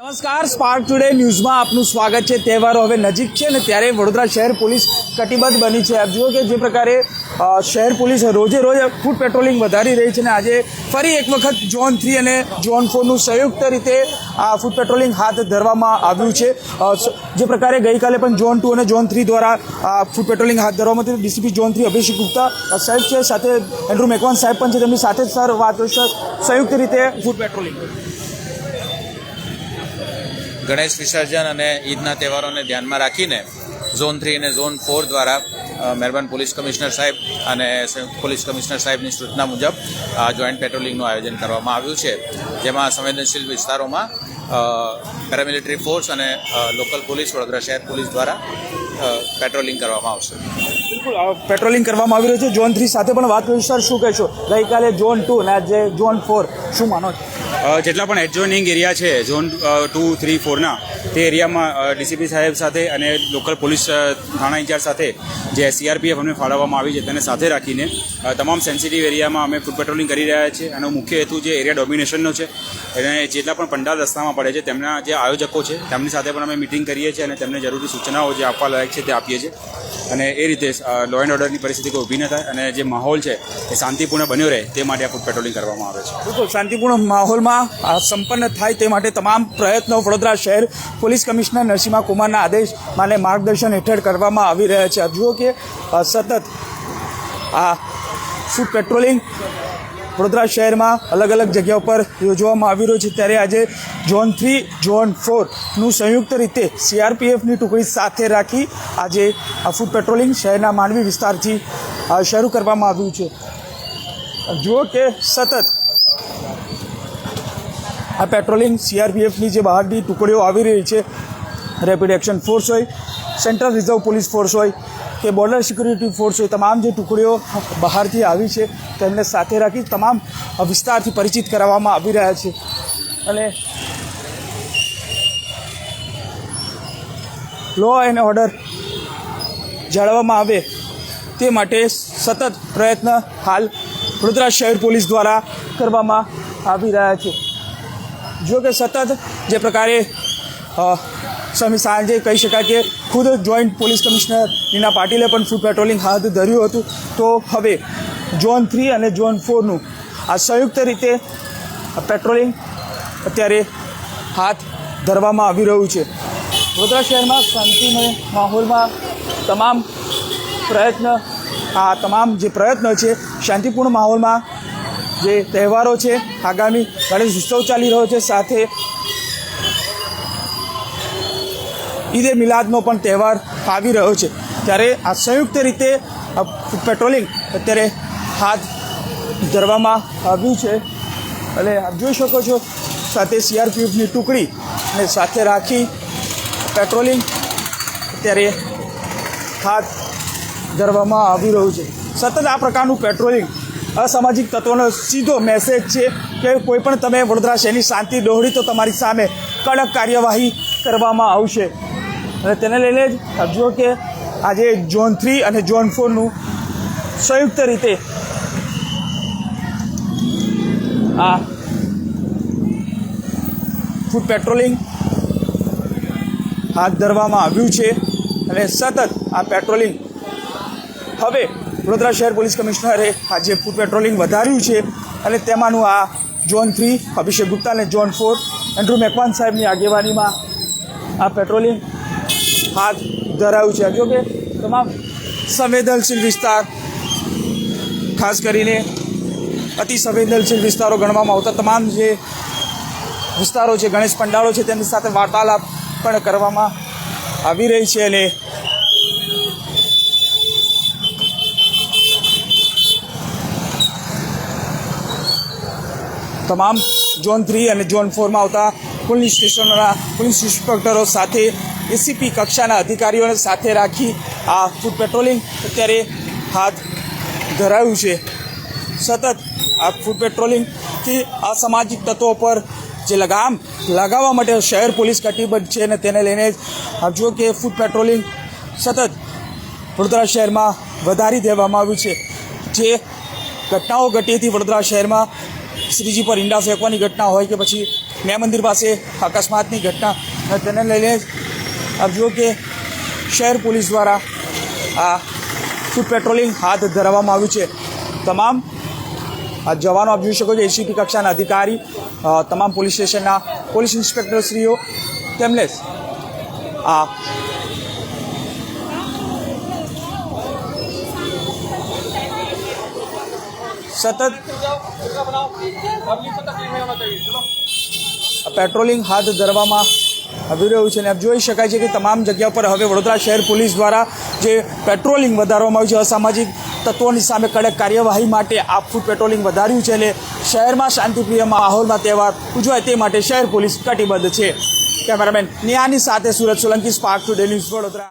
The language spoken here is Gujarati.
નમસ્કાર સ્પાર્ક ટુડે ન્યૂઝમાં આપનું સ્વાગત છે. તહેવારો હવે નજીક છે ને ત્યારે વડોદરા શહેર પોલીસ કટિબદ્ધ બની છે. આપ જુઓ કે જે પ્રકારે શહેર પોલીસ રોજે રોજ ફૂડ પેટ્રોલિંગ વધારી રહી છે ને આજે ફરી એક વખત ઝોન થ્રી અને ઝોન ફોરનું સંયુક્ત રીતે આ ફૂડ પેટ્રોલિંગ હાથ ધરવામાં આવ્યું છે. જે પ્રકારે ગઈકાલે પણ ઝોન ટુ અને ઝોન થ્રી દ્વારા ફૂડ પેટ્રોલિંગ હાથ ધરવામાં આવ્યું DCP zone three Abhishek Gupta સાહેબ છે. સાથે એન્ડ્રુ મેકવાન સાહેબ પણ છે. તેમની સાથે જ સર વાત. સંયુક્ત રીતે ફૂડ પેટ્રોલિંગ. ગણેશ વિસર્જન અને ઈદના તહેવારોને ધ્યાનમાં રાખીને ઝોન થ્રી અને ઝોન ફોર દ્વારા મહેરબાન પોલીસ કમિશનર સાહેબ અને પોલીસ કમિશનર સાહેબની સૂચના મુજબ જોઈન્ટ પેટ્રોલિંગનું આયોજન કરવામાં આવ્યું છે. જેમાં સંવેદનશીલ વિસ્તારોમાં પેરામિલિટરી ફોર્સ અને લોકલ પોલીસ, વડોદરા શહેર પોલીસ દ્વારા પેટ્રોલિંગ કરવામાં આવશે. બિલકુલ પેટ્રોલિંગ કરવામાં આવી રહ્યું છે. ઝોન થ્રી સાથે પણ વાત કરીશું, સર. શું કહેશો? ગઈકાલે ઝોન ટુ અને આજે ઝોન ફોર શું માનો છો? જેટલા પણ એડજોઇનિંગ એરિયા છે ઝોન ટુ થ્રી ફોરના તે એરિયામાં ડીસીપી સાહેબ સાથે અને લોકલ પોલીસ થાણા ઇન્ચાર્જ સાથે જે સીઆરપીએફ અમને ફાળવવામાં આવી છે, તેને સાથે રાખીને તમામ સેન્સિટિવ એરિયામાં અમે ફૂડ પેટ્રોલિંગ કરી રહ્યા છીએ. અને મુખ્ય હેતુ જે એરિયા ડોમિનેશનનો છે, અને જેટલા પણ પંડાલ રસ્તામાં પડે છે, તેમના જે આયોજકો છે, તેમની સાથે પણ અમે મિટિંગ કરીએ છીએ અને તેમને જરૂરી સૂચનાઓ જે આપવા લાયક છે, તે આપીએ છીએ. અને એ રીતે લો એન્ડ ઓર્ડરની પરિસ્થિતિ કોઈ ઊભી ન થાય અને જે માહોલ છે એ શાંતિપૂર્ણ બન્યો રહે તે માટે આ ફૂડ પેટ્રોલિંગ કરવામાં આવે છે. બિલકુલ, શાંતિપૂર્ણ માહોલમાં સંપન્ન થાય તે માટે તમામ પ્રયત્નો વડોદરા શહેર પોલીસ કમિશનર નરસિંહા કુમારના આદેશ માને માર્ગદર્શન હેઠળ કરવામાં આવી રહ્યા છે. જુઓ કે સતત આ ફૂડ પેટ્રોલિંગ વડોદરા શહેરમાં અલગ અલગ જગ્યા પર યોજવામાં આવી રહ્યું છે. ત્યારે આજે ઝોન થ્રી, ઝોન ફોરનું સંયુક્ત રીતે સીઆરપીએફની ટુકડી સાથે રાખી આજે આ ફૂડ પેટ્રોલિંગ શહેરના માંડવી વિસ્તારથી શરૂ કરવામાં આવ્યું છે. જુઓ કે સતત આ પેટ્રોલિંગ સીઆરપીએફની જે બહારની ટુકડીઓ આવી રહી છે રેપિડ એક્શન ફોર્સ હોય, સેન્ટ્રલ રિઝર્વ પોલીસ ફોર્સ હોય કે બોર્ડર સિક્યુરિટી ફોર્સ હોય, તમામ જે ટુકડીઓ બહારથી આવી છે, તેમને સાથે રાખી તમામ વિસ્તારથી પરિચિત કરાવવામાં આવી રહ્યા છે. અને લો એન્ડ ઓર્ડર જાળવવામાં આવે તે માટે સતત પ્રયત્ન હાલ વડોદરા શહેર પોલીસ દ્વારા કરવામાં આવી રહ્યા છે. જો કે સતત જે પ્રકારે સમ સાંજે કહી શકાય કે ખુદ જોઈન્ટ પોલીસ કમિશનર નીના પાટીલે પણ ફૂડ પેટ્રોલિંગ હાથ ધર્યું હતું. તો હવે ઝોન થ્રી અને ઝોન ફોરનું આ સંયુક્ત રીતે પેટ્રોલિંગ અત્યારે હાથ ધરવામાં આવી રહ્યું છે. વડોદરા શહેરમાં શાંતિમય માહોલમાં તમામ પ્રયત્ન, આ તમામ જે પ્રયત્ન છે, શાંતિપૂર્ણ માહોલમાં જે તહેવારો છે, આગામી ગણેશ ઉત્સવ ચાલી રહ્યો છે, સાથે ઈદે મિલાદનો પણ તહેવાર આવી રહ્યો છે. ત્યારે આ સંયુક્ત રીતે પેટ્રોલિંગ અત્યારે હાથ ધરવામાં આવ્યું છે. અને આપ જોઈ શકો છો, સાથે સીઆરપીએફની ટુકડી અને સાથે રાખી પેટ્રોલિંગ અત્યારે હાથ ધરવામાં આવી રહ્યું છે. સતત આ પ્રકારનું પેટ્રોલિંગ અસામાજિક તત્વોનો સીધો મેસેજ છે કે કોઈ પણ તમે વડોદરા શહેરની શાંતિ દોહડી તો તમારી સામે કડક કાર્યવાહી કરવામાં આવશે. અને તેને લઈને જ આપ કે આજે ઝોન થ્રી અને ઝોન ફોરનું સંયુક્ત રીતે આ ફૂડ પેટ્રોલિંગ હાથ ધરવામાં આવ્યું છે અને સતત આ પેટ્રોલિંગ હવે વડોદરા શહેર પોલીસ કમિશનરે આજે ફૂડ પેટ્રોલિંગ વધાર્યું છે અને તેમાંનું આ ઝોન થ્રી અભિષેક ગુપ્તા અને ઝોન ફોર એન્ડ્રુ મેકવાન સાહેબની આગેવાનીમાં આ પેટ્રોલિંગ હાથ ધરાયું છે. જો કે તમામ સંવેદનશીલ વિસ્તાર, ખાસ કરીને અતિ સંવેદનશીલ વિસ્તારો ગણવામાં આવતા તમામ જે વિસ્તારો છે, ગણેશ પંડાળો છે તેમની સાથે વાર્તાલાપ પણ કરવામાં આવી રહી છે અને તમામ ઝોન થ્રી અને ઝોન ફોરમાં આવતા પોલીસ સ્ટેશનોના પોલીસ ઇન્સ્પેક્ટરો સાથે એસીપી કક્ષાના અધિકારીઓને સાથે રાખી આ ફૂડ પેટ્રોલિંગ અત્યારે હાથ ધરાયું છે. સતત આ ફૂડ પેટ્રોલિંગથી અસામાજિક તત્વો પર જે લગામ લગાવવા માટે શહેર પોલીસ કટિબદ્ધ છે અને તેને લઈને જ કે ફૂડ પેટ્રોલિંગ સતત વડોદરા શહેરમાં વધારી દેવામાં આવ્યું છે. જે ઘટનાઓ ઘટી હતી વડોદરા શહેરમાં, શ્રીજી પર ઈંડા ફેંકવાની ઘટના હોય કે પછી ન્યાય મંદિર પાસે અકસ્માતની ઘટના તેને લઈને આપ જુઓ કે શહેર પોલીસ દ્વારા આ ફૂડ પેટ્રોલિંગ હાથ ધરવામાં આવ્યું છે. તમામ આ જવાનો આપ જોઈ શકો છો એસીપી કક્ષાના અધિકારી અ, તમામ પોલીસ સ્ટેશનના પોલીસ ઇન્સ્પેક્ટરશ્રીઓ તેમને આ સતત પેટ્રોલિંગ હાથ ધરવામાં આવી રહ્યું છે અને આપ જોઈ શકાય છે કે તમામ જગ્યા પર હવે વડોદરા શહેર પોલીસ દ્વારા જે પેટ્રોલિંગ વધારવામાં આવ્યું છે, અસામાજિક તત્વોની સામે કડક કાર્યવાહી માટે આખું પેટ્રોલિંગ વધાર્યું છે અને શહેરમાં શાંતિપ્રિય માહોલમાં તહેવાર ઉજવાય તે માટે શહેર પોલીસ કટિબદ્ધ છે. કેમેરામેન નિયાની સાથે Surat Solanki, spark today news Vadodara.